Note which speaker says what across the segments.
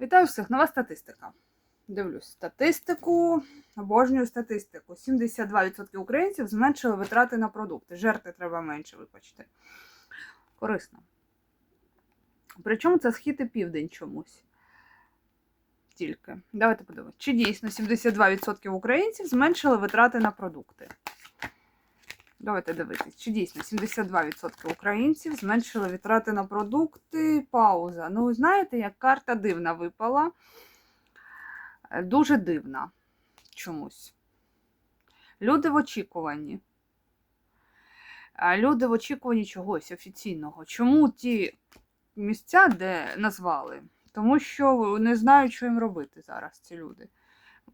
Speaker 1: Вітаю всіх! Нова статистика. Дивлюсь статистику, обожнюю статистику. 72% українців зменшили витрати на продукти. Жерти треба менше, вибачте. Корисно. Причому це схід і південь чомусь. Тільки. Давайте подивимось. Чи дійсно 72% українців зменшили витрати на продукти? Давайте дивитись, чи дійсно 72% українців зменшили витрати на продукти. Пауза. Ну, знаєте, як карта дивна випала. Е, Дуже дивна чомусь. Люди в очікуванні. Люди в очікуванні чогось офіційного. Чому ті місця, де назвали? Тому що не знають, що їм робити зараз, ці люди.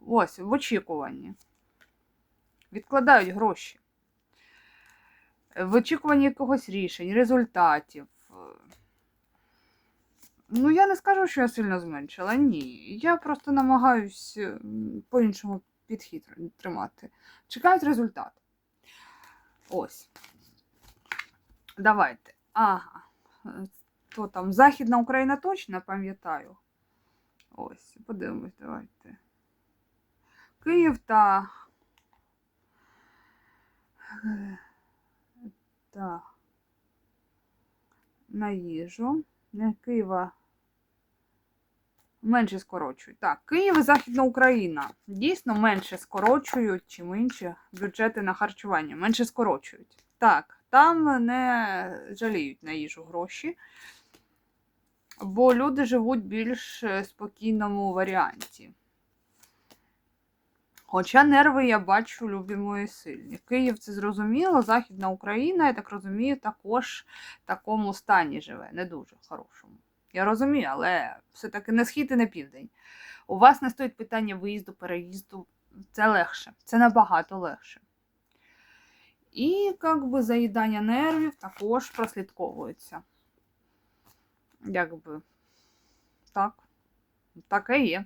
Speaker 1: Ось, в очікуванні. Відкладають гроші в очікуванні якогось рішень, результатів. Ну, я не скажу, що я сильно зменшила. Ні. Я просто намагаюсь по-іншому підхід тримати. Чекають результат. Ось. Давайте. Ага. То там Західна Україна точно пам'ятаю. Ось, подивимось, давайте. Київ та. Так. На їжу. Не Києва. Менше скорочують. Так, Київ і Західна Україна. Дійсно менше скорочують, чим інші бюджети на харчування. Менше скорочують. Так, там не жаліють на їжу гроші, бо люди живуть більш е, спокійному варіанті. Хоча нерви я бачу любі мої сильні. Київ це зрозуміло, Західна Україна, я так розумію, також в такому стані живе, не дуже хорошому. Я розумію, але все-таки не схід і не південь. У вас не стоїть питання виїзду, переїзду. Це легше, це набагато легше. І як би заїдання нервів також прослідковується. Якби так, таке є.